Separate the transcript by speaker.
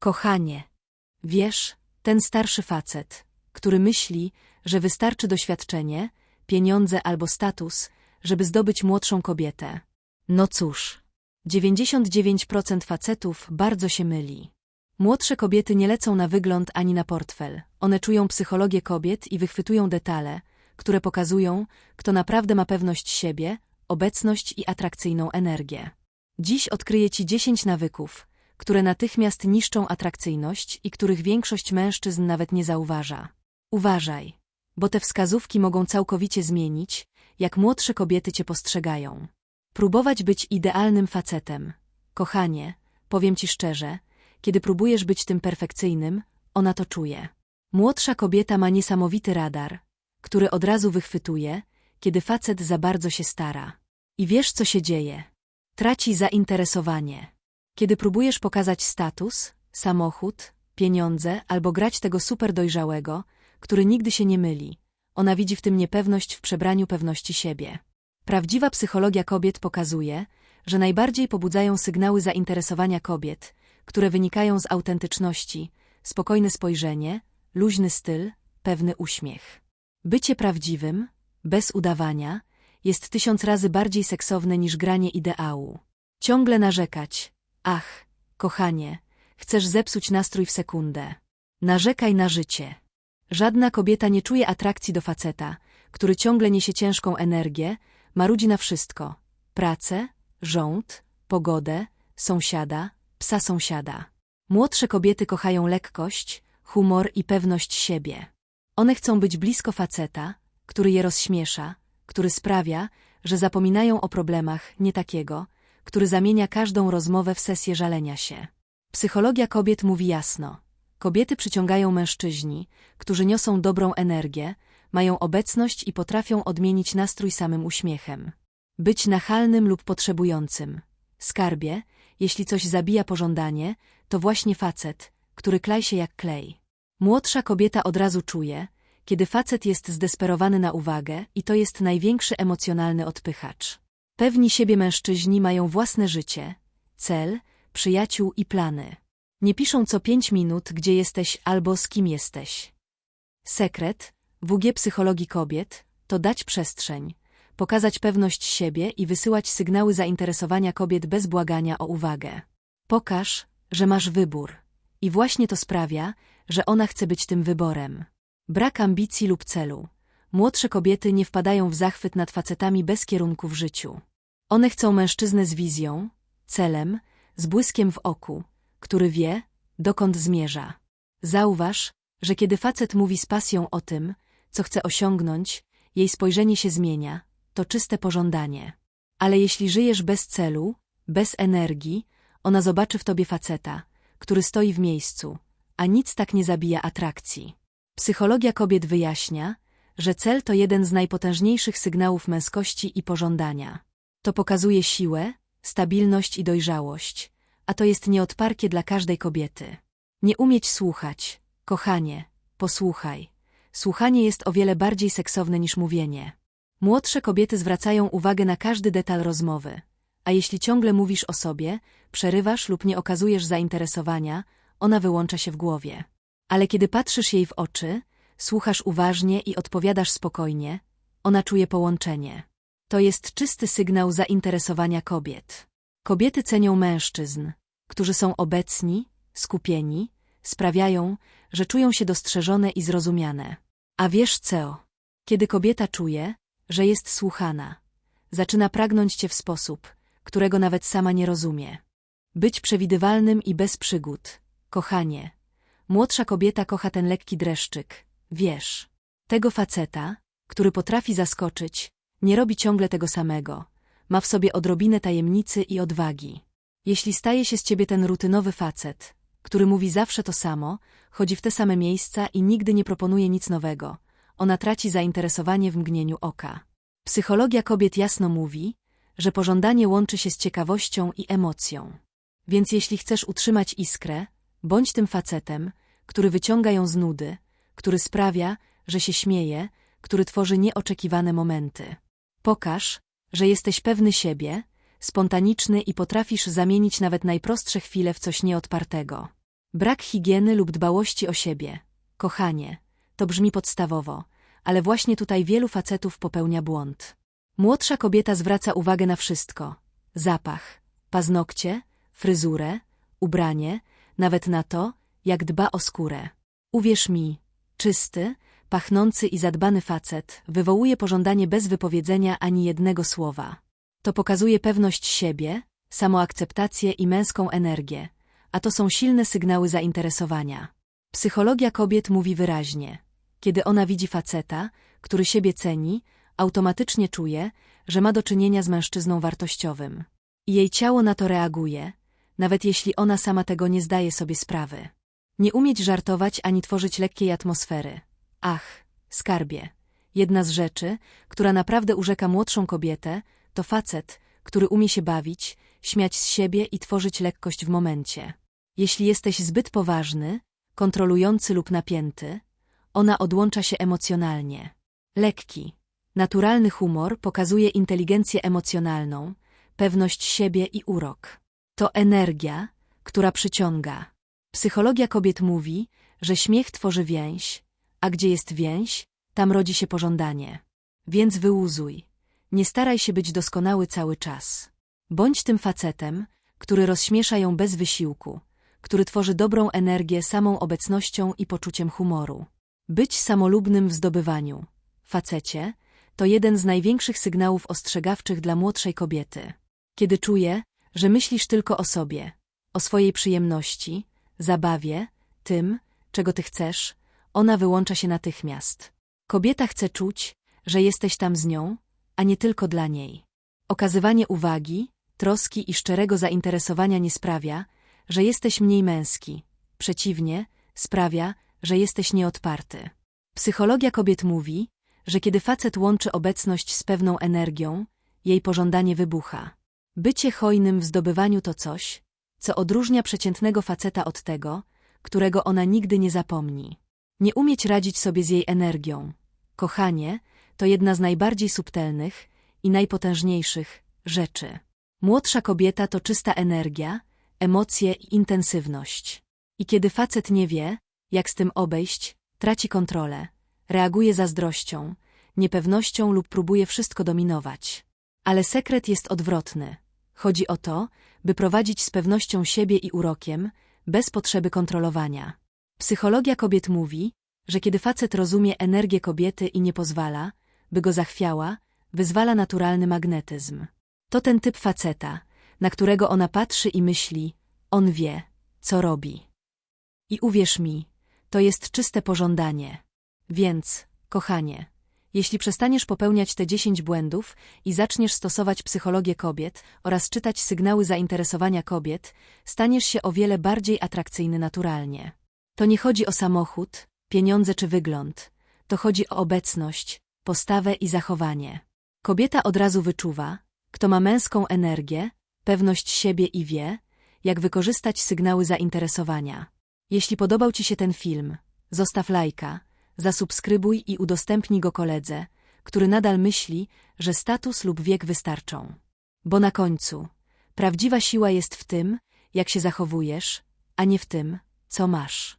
Speaker 1: Kochanie, wiesz, ten starszy facet, który myśli, że wystarczy doświadczenie, pieniądze albo status, żeby zdobyć młodszą kobietę. No cóż, 99% facetów bardzo się myli. Młodsze kobiety nie lecą na wygląd ani na portfel. One czują psychologię kobiet i wychwytują detale, które pokazują, kto naprawdę ma pewność siebie, obecność i atrakcyjną energię. Dziś odkryję Ci 10 nawyków, które natychmiast niszczą atrakcyjność i których większość mężczyzn nawet nie zauważa. Uważaj, bo te wskazówki mogą całkowicie zmienić, jak młodsze kobiety Cię postrzegają. Próbować być idealnym facetem. Kochanie, powiem Ci szczerze, kiedy próbujesz być tym perfekcyjnym, ona to czuje. Młodsza kobieta ma niesamowity radar, który od razu wychwytuje, kiedy facet za bardzo się stara. I wiesz, co się dzieje. Traci zainteresowanie. Kiedy próbujesz pokazać status, samochód, pieniądze albo grać tego super dojrzałego, który nigdy się nie myli, ona widzi w tym niepewność w przebraniu pewności siebie. Prawdziwa psychologia kobiet pokazuje, że najbardziej pobudzają sygnały zainteresowania kobiet, które wynikają z autentyczności, spokojne spojrzenie, luźny styl, pewny uśmiech. Bycie prawdziwym, bez udawania, jest tysiąc razy bardziej seksowne niż granie ideału. Ciągle narzekać. Ach, kochanie, chcesz zepsuć nastrój w sekundę. Narzekaj na życie. Żadna kobieta nie czuje atrakcji do faceta, który ciągle niesie ciężką energię, marudzi na wszystko. Pracę, rząd, pogodę, sąsiada, psa sąsiada. Młodsze kobiety kochają lekkość, humor i pewność siebie. One chcą być blisko faceta, który je rozśmiesza, który sprawia, że zapominają o problemach, nie takiego, który zamienia każdą rozmowę w sesję żalenia się. Psychologia kobiet mówi jasno. Kobiety przyciągają mężczyźni, którzy niosą dobrą energię, mają obecność i potrafią odmienić nastrój samym uśmiechem. Być nachalnym lub potrzebującym. Skarbie, jeśli coś zabija pożądanie, to właśnie facet, który klej się jak klej. Młodsza kobieta od razu czuje, kiedy facet jest zdesperowany na uwagę i to jest największy emocjonalny odpychacz. Pewni siebie mężczyźni mają własne życie, cel, przyjaciół i plany. Nie piszą co pięć minut, gdzie jesteś albo z kim jesteś. Sekret, WG psychologii kobiet, to dać przestrzeń, pokazać pewność siebie i wysyłać sygnały zainteresowania kobiet bez błagania o uwagę. Pokaż, że masz wybór. I właśnie to sprawia, że ona chce być tym wyborem. Brak ambicji lub celu. Młodsze kobiety nie wpadają w zachwyt nad facetami bez kierunku w życiu. One chcą mężczyznę z wizją, celem, z błyskiem w oku, który wie, dokąd zmierza. Zauważ, że kiedy facet mówi z pasją o tym, co chce osiągnąć, jej spojrzenie się zmienia, to czyste pożądanie. Ale jeśli żyjesz bez celu, bez energii, ona zobaczy w tobie faceta, który stoi w miejscu, a nic tak nie zabija atrakcji. Psychologia kobiet wyjaśnia, że cel to jeden z najpotężniejszych sygnałów męskości i pożądania. To pokazuje siłę, stabilność i dojrzałość, a to jest nieodparkie dla każdej kobiety. Nie umieć słuchać, kochanie, posłuchaj. Słuchanie jest o wiele bardziej seksowne niż mówienie. Młodsze kobiety zwracają uwagę na każdy detal rozmowy, a jeśli ciągle mówisz o sobie, przerywasz lub nie okazujesz zainteresowania, ona wyłącza się w głowie. Ale kiedy patrzysz jej w oczy, słuchasz uważnie i odpowiadasz spokojnie, ona czuje połączenie. To jest czysty sygnał zainteresowania kobiet. Kobiety cenią mężczyzn, którzy są obecni, skupieni, sprawiają, że czują się dostrzeżone i zrozumiane. A wiesz co? Kiedy kobieta czuje, że jest słuchana, zaczyna pragnąć cię w sposób, którego nawet sama nie rozumie. Być przewidywalnym i bez przygód. Kochanie. Młodsza kobieta kocha ten lekki dreszczyk. Wiesz. Tego faceta, który potrafi zaskoczyć, nie robi ciągle tego samego. Ma w sobie odrobinę tajemnicy i odwagi. Jeśli staje się z ciebie ten rutynowy facet, który mówi zawsze to samo, chodzi w te same miejsca i nigdy nie proponuje nic nowego, ona traci zainteresowanie w mgnieniu oka. Psychologia kobiet jasno mówi, że pożądanie łączy się z ciekawością i emocją. Więc jeśli chcesz utrzymać iskrę, bądź tym facetem, który wyciąga ją z nudy, który sprawia, że się śmieje, który tworzy nieoczekiwane momenty. Pokaż, że jesteś pewny siebie, spontaniczny i potrafisz zamienić nawet najprostsze chwile w coś nieodpartego. Brak higieny lub dbałości o siebie. Kochanie, to brzmi podstawowo, ale właśnie tutaj wielu facetów popełnia błąd. Młodsza kobieta zwraca uwagę na wszystko. Zapach, paznokcie, fryzurę, ubranie, nawet na to, jak dba o skórę. Uwierz mi, czysty, pachnący i zadbany facet wywołuje pożądanie bez wypowiedzenia ani jednego słowa. To pokazuje pewność siebie, samoakceptację i męską energię, a to są silne sygnały zainteresowania. Psychologia kobiet mówi wyraźnie. Kiedy ona widzi faceta, który siebie ceni, automatycznie czuje, że ma do czynienia z mężczyzną wartościowym. I jej ciało na to reaguje, nawet jeśli ona sama tego nie zdaje sobie sprawy. Nie umieć żartować ani tworzyć lekkiej atmosfery. Ach, skarbie. Jedna z rzeczy, która naprawdę urzeka młodszą kobietę, to facet, który umie się bawić, śmiać z siebie i tworzyć lekkość w momencie. Jeśli jesteś zbyt poważny, kontrolujący lub napięty, ona odłącza się emocjonalnie. Lekki, naturalny humor pokazuje inteligencję emocjonalną, pewność siebie i urok. To energia, która przyciąga. Psychologia kobiet mówi, że śmiech tworzy więź, a gdzie jest więź, tam rodzi się pożądanie. Więc wyłuzuj. Nie staraj się być doskonały cały czas. Bądź tym facetem, który rozśmiesza ją bez wysiłku, który tworzy dobrą energię samą obecnością i poczuciem humoru. Być samolubnym w zdobywaniu. Facecie to jeden z największych sygnałów ostrzegawczych dla młodszej kobiety. Kiedy czuje, że myślisz tylko o sobie, o swojej przyjemności, zabawie, tym, czego ty chcesz, ona wyłącza się natychmiast. Kobieta chce czuć, że jesteś tam z nią, a nie tylko dla niej. Okazywanie uwagi, troski i szczerego zainteresowania nie sprawia, że jesteś mniej męski. Przeciwnie, sprawia, że jesteś nieodparty. Psychologia kobiet mówi, że kiedy facet łączy obecność z pewną energią, jej pożądanie wybucha. Bycie hojnym w zdobywaniu to coś, co odróżnia przeciętnego faceta od tego, którego ona nigdy nie zapomni. Nie umieć radzić sobie z jej energią. Kochanie to jedna z najbardziej subtelnych i najpotężniejszych rzeczy. Młodsza kobieta to czysta energia, emocje i intensywność. I kiedy facet nie wie, jak z tym obejść, traci kontrolę, reaguje zazdrością, niepewnością lub próbuje wszystko dominować. Ale sekret jest odwrotny. Chodzi o to, by prowadzić z pewnością siebie i urokiem, bez potrzeby kontrolowania. Psychologia kobiet mówi, że kiedy facet rozumie energię kobiety i nie pozwala, by go zachwiała, wyzwala naturalny magnetyzm. To ten typ faceta, na którego ona patrzy i myśli, on wie, co robi. I uwierz mi, to jest czyste pożądanie. Więc, kochanie, jeśli przestaniesz popełniać te dziesięć błędów i zaczniesz stosować psychologię kobiet oraz czytać sygnały zainteresowania kobiet, staniesz się o wiele bardziej atrakcyjny naturalnie. To nie chodzi o samochód, pieniądze czy wygląd. To chodzi o obecność, postawę i zachowanie. Kobieta od razu wyczuwa, kto ma męską energię, pewność siebie i wie, jak wykorzystać sygnały zainteresowania. Jeśli podobał Ci się ten film, zostaw lajka, zasubskrybuj i udostępnij go koledze, który nadal myśli, że status lub wiek wystarczą. Bo na końcu, prawdziwa siła jest w tym, jak się zachowujesz, a nie w tym, co masz.